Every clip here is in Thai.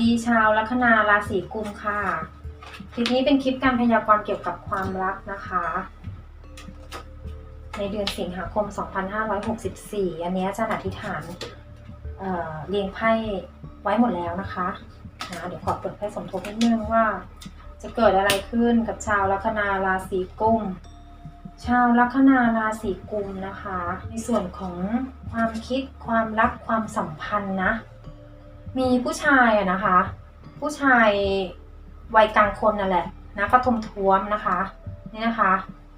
ดีชาวลัคนาราศีกุมค่ะ คลิปนี้เป็นคลิปการพยากรณ์เกี่ยวกับความรักนะคะ ในเดือนสิงหาคม 2564 อันนี้ยอาจะอธิษฐานเเรียงไพ่ไว้หมดแล้วนะคะนะเดี๋ยวขอเปิดไพ่สมทบนิดนึงว่า จะเกิดอะไรขึ้นกับชาวลัคนาราศีกุม ชาวลัคนาราศีกุมนะคะ ในส่วนของความคิดความรักความสัมพันธ์นะ มีผู้ชายอะนะคะ ผู้ชายวัยกลางคนนั่นแหละนะก็ทมท้วมนะคะนี่นะคะ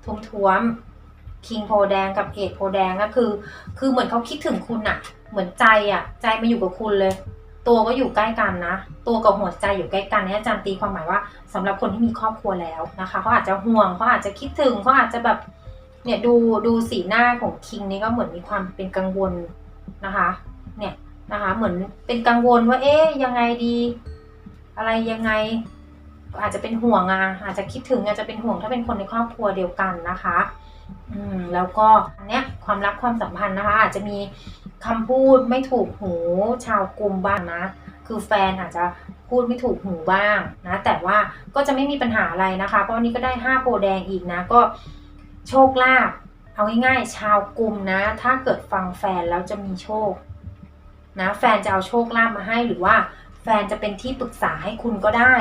ทมท้วมคิงโพแดงกับเอกโพแดงก็คือ คือเหมือนเขาคิดถึงคุณอะเหมือนใจอะใจมาอยู่กับคุณเลย ตัวก็อยู่ใกล้กันนะ ตัวกับหัวใจอยู่ใกล้กันเนี่ยอาจารย์ตีความหมายว่าสำหรับคนที่มีครอบครัวแล้วนะคะเขาอาจจะห่วงเขาอาจจะคิดถึงเขาอาจจะแบบเนี่ยดูดูสีหน้าของคิงนี่ก็เหมือนมีความเป็นกังวลนะคะ เนี่ย นะคะ เหมือนเป็นกังวลว่า เอ๊ยยังไงดี อะไรยังไง อาจจะเป็นห่วงอะอาจจะคิดถึงอาจจะเป็นห่วงถ้าเป็นคนในครอบครัวเดียวกันนะคะอืมแล้วก็อันเนี้ยความรักความสัมพันธ์นะคะ อาจจะมีคำพูดไม่ถูกหูชาวกลุ่มบ้างนะ คือแฟนอาจจะพูดไม่ถูกหูบ้างนะ แต่ว่าก็จะไม่มีปัญหาอะไรนะคะ เพราะวันนี้ก็ได้ห้าโพแดงอีกนะ ก็โชคลาภเอาง่ายๆชาวกลุ่มนะ ถ้าเกิดฟังแฟนแล้วจะมีโชค นะแฟนจะเอาโชคลาภมาให้หรือว่าแฟนจะเป็นที่ปรึกษาให้คุณก็ได้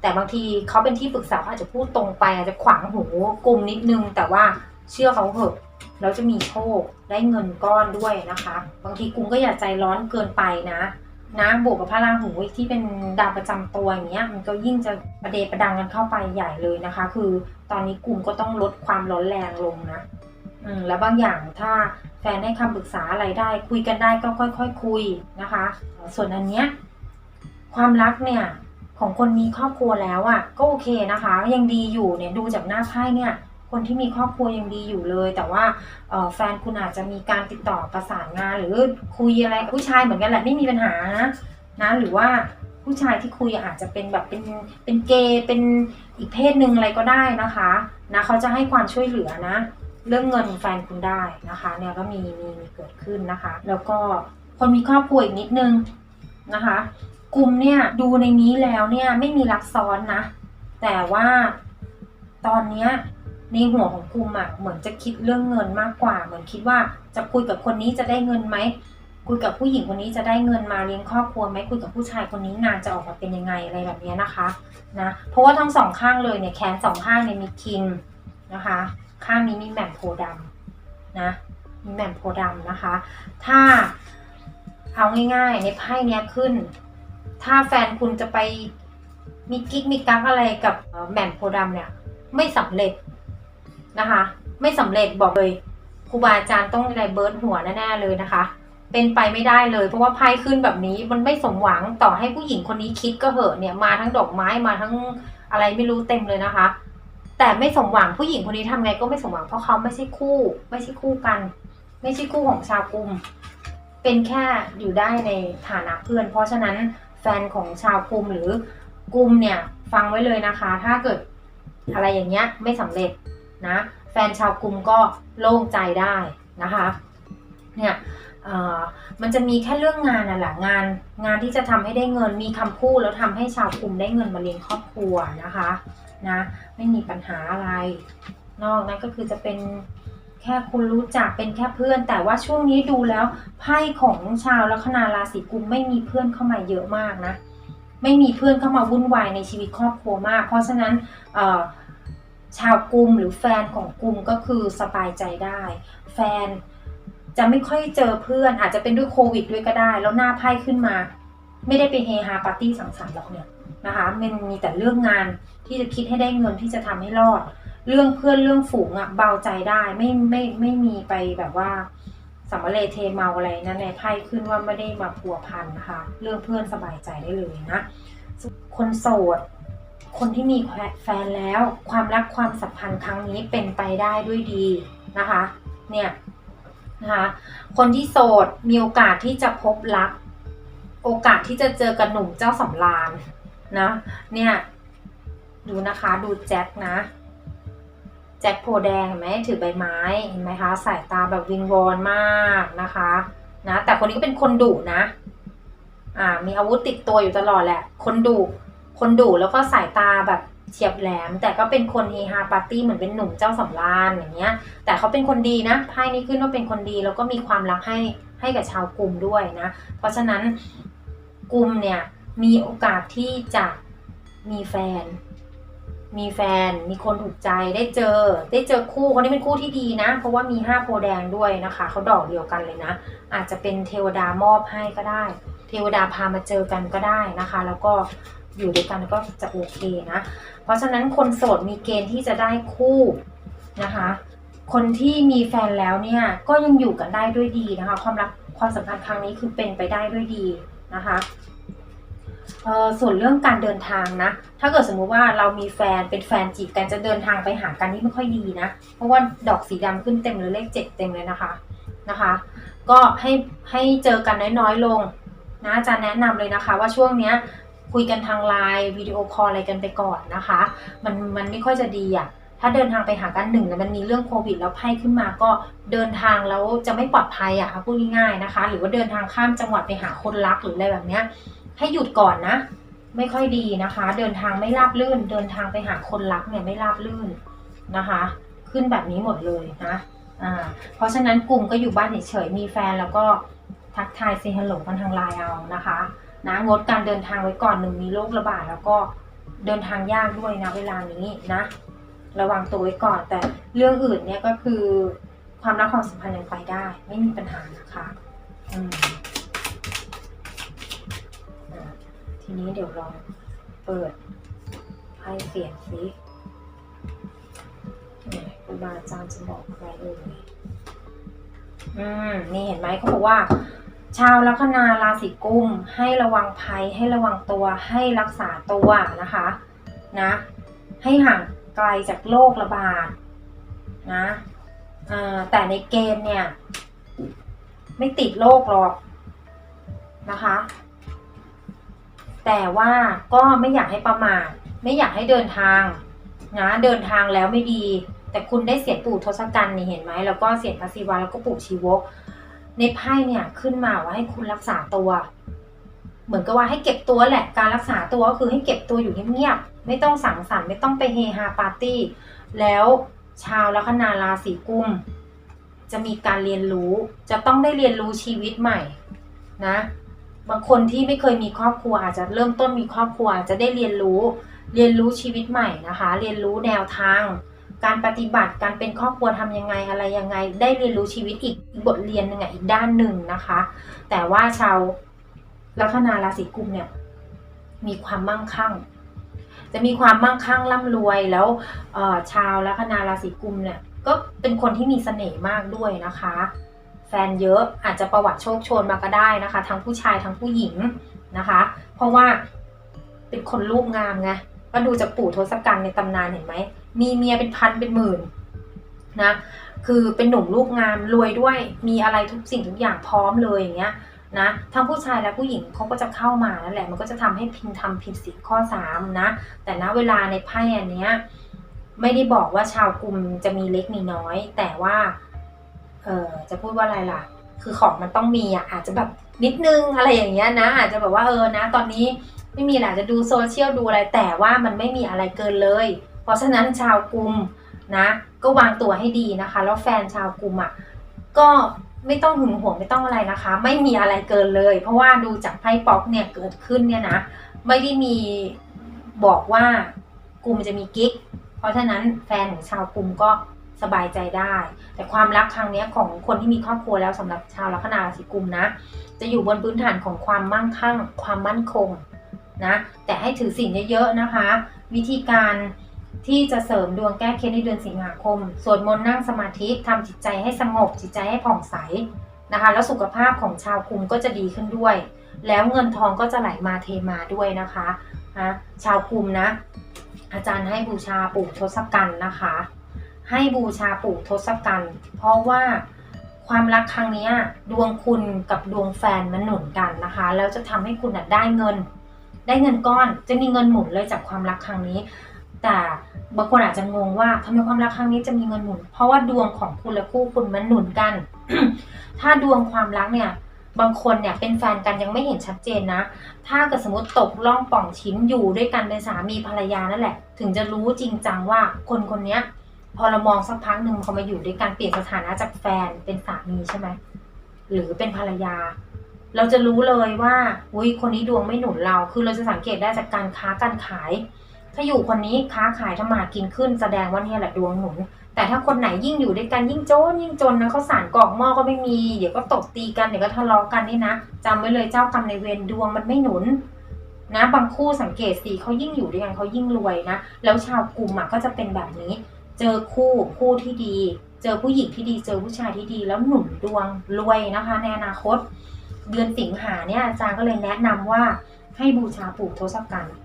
แต่บางทีเขาเป็นที่ปรึกษาเขาอาจจะพูดตรงไป อาจจะขวางหูกลุ่มนิดนึง แต่ว่าเชื่อเขาเถอะแล้วจะมีโชคได้เงินก้อนด้วยนะคะ บางทีกลุ่มก็อย่าใจร้อนเกินไปนะนะบวกกับพระราหูที่เป็นดาวประจำตัวอย่างเงี้ยมันก็ยิ่งจะประเดประดังกันเข้าไปใหญ่เลยนะคะ คือตอนนี้กลุ่มก็ต้องลดความร้อนแรงลงนะ อืมแล้วบางอย่างถ้าแฟนให้คำปรึกษาอะไรได้คุยกันได้ก็ค่อยๆคคุยนะคะ ส่วนอันเนี้ยความรักเนี่ยของคนมีครอบครัวแล้วอะ่ะก็โอเคนะคะ ยังดีอยู่เนี่ยดูจากหน้าไพ่เนี่ย คนที่มีครอบครัวยังดีอยู่เลย แต่ว่าแฟนคุณอาจจะมีการติดต่อประสานงาน หรือคุยอะไรผู้ชายเหมือนกันแหละไม่มีปัญหานะนะหรือว่าผู้ชายที่คุยอาจจะเป็นแบบเป็นเป็นเกย์เป็นอีกเพศหนึ่งอะไรก็ได้นะคะนะเขาจะให้ความช่วยเหลือนะ เรื่องเงินแฟนคุณได้นะคะเนี่ยก็มีมีมีเกิดขึ้นนะคะ แล้วก็คนมีครอบครัวอีกนิดนึงนะคะ กลุ่มเนี่ยดูในนี้แล้วเนี่ยไม่มีรักซ้อนนะ แต่ว่าตอนเนี้ยในหัวของกลุ่มอะเหมือนจะคิดเรื่องเงินมากกว่า เหมือนคิดว่าจะคุยกับคนนี้จะได้เงินไหมคุยกับผู้หญิงคนนี้จะได้เงินมาเลี้ยงครอบครัวไหมคุยกับผู้ชายคนนี้งานจะออกมาเป็นยังไงอะไรแบบนี้นะคะนะเพราะว่าทั้งสองข้างเลยเนี่ยแขนสองข้างเนี่ยมีคิงนะคะ ข้างนี้มีแหม่มโพดำนะ มีแหม่มโพดำนะคะ ถ้าเอาง่ายๆ ในไพ่เนี้ยขึ้น ถ้าแฟนคุณจะไปมีกิ๊กมีกั๊กอะไรกับแหม่มโพดำเนี่ย ไม่สำเร็จนะคะ ไม่สำเร็จบอกเลยครูบาอาจารย์ต้องอะไรเบิร์ดหัวแน่ๆเลยนะคะ เป็นไปไม่ได้เลย เพราะว่าไพ่ขึ้นแบบนี้มันไม่สมหวังต่อให้ผู้หญิงคนนี้คิดก็เหอะเนี่ยมาทั้งดอกไม้มาทั้งอะไรไม่รู้เต็มเลยนะคะ แต่ไม่สมหวังผู้หญิงคนนี้ทำไงก็ไม่สมหวังเพราะเขาไม่ใช่คู่ ไม่ใช่คู่กัน ไม่ใช่คู่ของชาวกลุ่มเป็นแค่อยู่ได้ในฐานะเพื่อน เพราะฉะนั้นแฟนของชาวกลุ่มหรือกลุ่มเนี่ยฟังไว้เลยนะคะ ถ้าเกิดอะไรอย่างเงี้ยไม่สำเร็จนะ แฟนชาวกลุ่มก็โล่งใจได้นะคะเนี่ย มันจะมีแค่เรื่องงานน่ะแหละงานงานที่จะทำให้ได้เงินมีคำพูดแล้วทำให้ชาวกลุ่มได้เงินมาเลี้ยงครอบครัวนะคะนะไม่มีปัญหาอะไร นอกนั้นก็คือจะเป็นแค่คุณรู้จักเป็นแค่เพื่อน แต่ว่าช่วงนี้ดูแล้วไพ่ของชาวลัคนาราศีกุมไม่มีเพื่อนเข้ามาเยอะมากนะ ไม่มีเพื่อนเข้ามาวุ่นวายในชีวิตครอบครัวมาก เพราะฉะนั้นชาวกุมหรือแฟนของกุมก็คือสบายใจได้ แฟน จะไม่ค่อยเจอเพื่อน อาจจะเป็นด้วยโควิดด้วยก็ได้ แล้วหน้าไพ่ขึ้นมา ไม่ได้ไปเฮฮาปาร์ตี้สังสรรค์หรอกเนี่ยนะคะมันมีแต่เรื่องงานที่จะคิดให้ได้เงินที่จะทำให้รอด เรื่องเพื่อนเรื่องฝูงอะเบาใจได้ไม่ไม่ไม่มีไปแบบว่าสัมมาเลเทเมาอะไรนะในไพ่ขึ้นว่าไม่ได้มาพัวพันนะคะ เรื่องเพื่อนสบายใจได้เลยนะคนโสด คนที่มีแฟนแล้ว ความรักความสัมพันธ์ครั้งนี้เป็นไปได้ด้วยดีนะคะ เนี่ย นะคะคนที่โสดมีโอกาสที่จะพบรัก โอกาสที่จะเจอกับหนุ่มเจ้าสำราญนะเนี่ยดูนะคะดูแจ็คนะ แจ็คโพแดงเห็นไหมถือใบไม้เห็นไหมคะสายตาแบบวิงวอนมากนะคะนะแต่คนนี้ก็เป็นคนดุนะอ่ามีอาวุธติดตัวอยู่ตลอดแหละ คนดุคนดุแล้วก็สายตาแบบ เฉียบแหลม แต่ก็เป็นคนเฮฮาปาร์ตี้เหมือนเป็นหนุ่มเจ้าสำราญอย่างเงี้ย แต่เขาเป็นคนดีนะไพ่นี้ขึ้นว่าเป็นคนดีแล้วก็มีความรักให้ให้กับชาวกลุ่มด้วยนะ เพราะฉะนั้นกลุ่มเนี่ยมีโอกาสที่จะมีแฟน มีแฟน มีคนถูกใจได้เจอ ได้เจอคู่คนนี้เป็นคู่ที่ดีนะ เพราะว่ามีห้าโพแดงด้วยนะคะเขาดอกเดียวกันเลยนะ อาจจะเป็นเทวดามอบให้ก็ได้ เทวดาพามาเจอกันก็ได้นะคะ แล้วก็ อยู่ด้วยกันก็จะโอเคนะ เพราะฉะนั้นคนโสดมีเกณฑ์ที่จะได้คู่นะคะ คนที่มีแฟนแล้วเนี่ยก็ยังอยู่กันได้ด้วยดีนะคะ ความรักความสัมพันธ์ครั้งนี้คือเป็นไปได้ด้วยดีนะคะส่วนเรื่องการเดินทางนะ ถ้าเกิดสมมุติว่าเรามีแฟนเป็นแฟนจีบกันจะเดินทางไปหากันนี่ไม่ค่อยดีนะ เพราะว่าดอกสีดำขึ้นเต็มเลยเลขเจ็ดเต็มเลยนะคะนะคะ ก็ให้ให้เจอกันน้อยๆลงนะอาจารย์แนะนำเลยนะคะ ว่าช่วงเนี้ย คุยกันทางไลน์วิดีโอคอลอะไรกันไปก่อนนะคะ มันมันไม่ค่อยจะดีอะ่ะถ้าเดินทางไปหากันหนึ่งเนี่ยมันมีเรื่องโควิดแล้วไพ่ขึ้นมาก็เดินทางแล้วจะไม่ปลอดภัยอะ่ะพูดง่ายๆนะคะ หรือว่าเดินทางข้ามจังหวัดไปหาคนรักหรืออะไรแบบเนี้ยให้หยุดก่อนนะ ไม่ค่อยดีนะคะ เดินทางไม่ราบลื่น เดินทางไปหาคนรักเนี่ยไม่ราบลื่นนะคะ ขึ้นแบบนี้หมดเลยนะอ่าเพราะฉะนั้นกลุ่มก็อยู่บ้านเฉยๆมีแฟนแล้วก็ทักทายเซฮัลโหลกันทางไลน์เอานะคะ นะงดการเดินทางไว้ก่อนหนึ่งมีโรคระบาดแล้วก็เดินทางยากด้วยนะเวลานี้นะ ระวังตัวไว้ก่อน แต่เรื่องอื่นเนี่ยก็คือความรักความสัมพันธ์ยังไปได้ ไม่มีปัญหานะคะอืมอ่าทีนี้เดี๋ยวลองเปิดไพ่เสียงซิเนี่ยครูบาอาจารย์จะบอกอะไรเอ่ยอืมนี่เห็นไหมเขาบอกว่า ชาวลัคนาราศีกุมให้ระวังภัยให้ระวังตัวให้รักษาตัวนะคะนะให้ห่างไกลจากโรคระบาดนะแต่ในเกมเนี่ย ไม่ติดโรคหรอกนะคะ แต่ว่าก็ไม่อยากให้ประมาทไม่อยากให้เดินทางนะเดินทางแล้วไม่ดี แต่คุณได้เสียปู่ทศกัณฐ์นี่เห็นไหมแล้วก็เสียงพระศิวะแล้วก็ปู่ชีวก ในไพ่เนี่ยขึ้นมาว่าให้คุณรักษาตัว เหมือนกับว่าให้เก็บตัวแหละ การรักษาตัวก็คือให้เก็บตัวอยู่เงียบๆ ไม่ต้องสังสรรค์ ไม่ต้องไปเฮฮาปาร์ตี้ แล้วชาวลัคนาราศีกุม จะมีการเรียนรู้ จะต้องได้เรียนรู้ชีวิตใหม่นะ บางคนที่ไม่เคยมีครอบครัวอาจจะเริ่มต้นมีครอบครัว จะได้เรียนรู้ เรียนรู้ชีวิตใหม่นะคะ เรียนรู้แนวทาง การปฏิบัติการเป็นครอบครัวทำยังไงอะไรยังไง ได้เรียนรู้ชีวิตอีกบทเรียนหนึ่งอะอีกด้านหนึ่งนะคะ แต่ว่าชาวลัคนาราศีกุมเนี่ย มีความมั่งคั่ง จะมีความมั่งคั่งร่ำรวยแล้วชาวลัคนาราศีกุมเนี่ย ก็เป็นคนที่มีเสน่ห์มากด้วยนะคะ แฟนเยอะอาจจะประวัติโชคโชนมาก็ได้นะคะ ทั้งผู้ชายทั้งผู้หญิงนะคะ เพราะว่าเป็นคนรูปงามไงก็ดูจากปู่ทศกัณฐ์ในตำนานเห็นไหม มีเมียเป็นพันเป็นหมื่นนะคือเป็นหนุ่มลูกงามรวยด้วยมีอะไรทุกสิ่งทุกอย่างพร้อมเลยอย่างเงี้ยนะทั้งผู้ชายและผู้หญิงเขาก็จะเข้ามานั่นแหละ มันก็จะทำให้พิมพ์ทำผิดศีลข้อสามนะแต่ณเวลาในไพ่อันเนี้ยไม่ได้บอกว่าชาวกลุ่มจะมีเล็กมีน้อย แต่ว่าเออจะพูดว่าอะไรล่ะ คือของมันต้องมีอะอาจจะแบบนิดนึงอะไรอย่างเงี้ยนะ อาจจะแบบว่าเออนะ ตอนนี้ไม่มีแหละจะดูโซเชียลดูอะไรแต่ว่ามันไม่มีอะไรเกินเลย ราะฉะนั้นชาวกลุ่มนะก็วางตัวให้ดีนะคะ แล้วแฟนชาวกลุ่มอะก็ไม่ต้องหึงหวงไม่ต้องอะไรนะคะ ไม่มีอะไรเกินเลย เพราะว่าดูจากไพ่ป๊อกเนี่ยเกิดขึ้นเนี่ยนะไม่ได้มีบอกว่ากลุ่มจะมีกิ๊ก เพราะฉะนั้นแฟนของชาวกลุ่มก็สบายใจได้ แต่ความรักครั้งนี้ของคนที่มีครอบครัวแล้วสำหรับชาวลัคนาราศีกุมนะ จะอยู่บนพื้นฐานของความมั่งคั่ง ความมั่นคงนะ แต่ให้ถือสิ่งเยอะๆนะคะ วิธีการ ที่จะเสริมดวงแก้เคล็ดในเดือนสิงหาคม สวดมนต์นั่งสมาธิทำจิตใจให้สงบจิตใจให้ผ่องใสนะคะ แล้วสุขภาพของชาวกลุ่มก็จะดีขึ้นด้วย แล้วเงินทองก็จะไหลมาเทมาด้วยนะคะนะชาวกลุ่มนะ อาจารย์ให้บูชาปู่ทศกัณฐ์นะคะ ให้บูชาปู่ทศกัณฐ์เพราะว่าความรักครั้งนี้ดวงคุณกับดวงแฟนมันหนุนกันนะคะ แล้วจะทำให้คุณได้เงิน ได้เงินก้อน จะมีเงินหมุนเลยจากความรักครั้งนี้ แต่บางคนอาจจะงงว่าทำไมความรักครั้งนี้จะมีเงินหมุน เพราะว่าดวงของคุณและคู่คุณมันหนุนกัน ถ้าดวงความรักเนี่ยบางคนเนี่ยเป็นแฟนกันยังไม่เห็นชัดเจนนะ ถ้าเกิดสมมติตกล่องป่องชิ้นอยู่ด้วยกันเป็นสามีภรรยานั่นแหละ ถึงจะรู้จริงจังว่าคนคนนี้พอเรามองสักพักหนึ่งพอมาอยู่ด้วยกันเปลี่ยนสถานะจากแฟนเป็นสามีใช่ไหมหรือเป็นภรรยา เราจะรู้เลยว่าอุ้ยคนนี้ดวงไม่หนุนเรา คือเราจะสังเกตได้จากการค้าการขาย ถ้าอยู่คนนี้ค้าขายทำมาหากินขึ้นแสดงว่าเนี่ยแหละดวงหนุน แต่ถ้าคนไหนยิ่งอยู่ด้วยกันยิ่งโจนยิ่งจนนะเขาสารกรอกหม้อก็ไม่มี เดี๋ยวก็ตบตีกันเดี๋ยวก็ทะเลาะกันนี่นะจำไว้เลยเจ้ากรรมในเวรดวงมันไม่หนุนนะบางคู่สังเกตสิเขายิ่งอยู่ด้วยกันเขายิ่งรวยนะ แล้วชาวกลุ่มก็จะเป็นแบบนี้ เจอคู่คู่ที่ดี เจอผู้หญิงที่ดีเจอผู้ชายที่ดี แล้วหนุนดวงรวยนะคะ ในอนาคต เดือนสิงหาเนี่ยอาจารย์ก็เลยแนะนำว่าให้บูชาปู่ทศกัณฐ์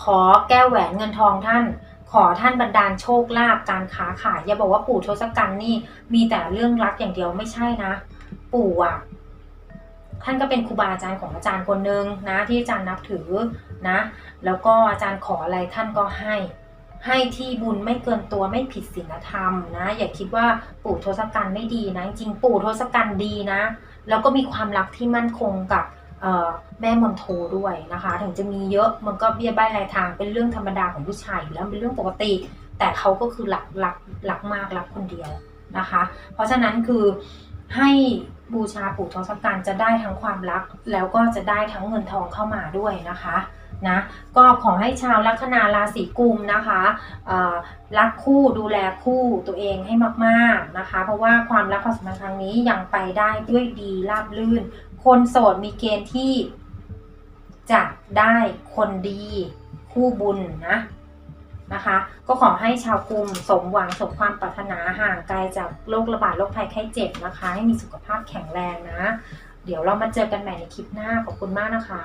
ขอแก้วแหวนเงินทองท่าน ขอท่านบันดาลโชคลาภการค้าขายอย่าบอกว่าปู่ทศกัณฐ์นี่มีแต่เรื่องรักอย่างเดียวไม่ใช่นะ ปู่อะท่านก็เป็นครูบาอาจารย์ของอาจารย์คนหนึ่งนะที่อาจารย์นับถือนะ แล้วก็อาจารย์ขออะไรท่านก็ให้ ให้ที่บุญไม่เกินตัวไม่ผิดศีลธรรมนะ อย่าคิดว่าปู่ทศกัณฐ์ไม่ดีนะ จริงปู่ทศกัณฐ์ดีนะ แล้วก็มีความรักที่มั่นคงกับ แม่มนโทด้วยนะคะ ถึงจะมีเยอะมันก็เบี้ยบ้ายรายทางเป็นเรื่องธรรมดาของผู้ชายอยู่แล้วเป็นเรื่องปกติ แต่เขาก็คือหลักหลักหลักมากรักคนเดียวนะคะ เพราะฉะนั้นคือให้บูชาปู่ทศกัณฐ์จะได้ทั้งความรัก แล้วก็จะได้ทั้งเงินทองเข้ามาด้วยนะคะนะก็ขอให้ชาวลัคนาราศีกุมนะคะรักคู่ดูแลคู่ตัวเองให้มากๆนะคะ เพราะว่าความรักความสัมพันธ์ครั้งนี้ยังไปได้ด้วยดีราบรื่น คนโสดมีเกณฑ์ที่จะได้คนดีคู่บุญนะนะคะ ก็ขอให้ชาวกลุ่มสมหวังสมความปรารถนาห่างไกลจากโรคระบาดโรคภัยไข้เจ็บนะคะ ให้มีสุขภาพแข็งแรงนะ เดี๋ยวเรามาเจอกันใหม่ในคลิปหน้าขอบคุณมากนะคะ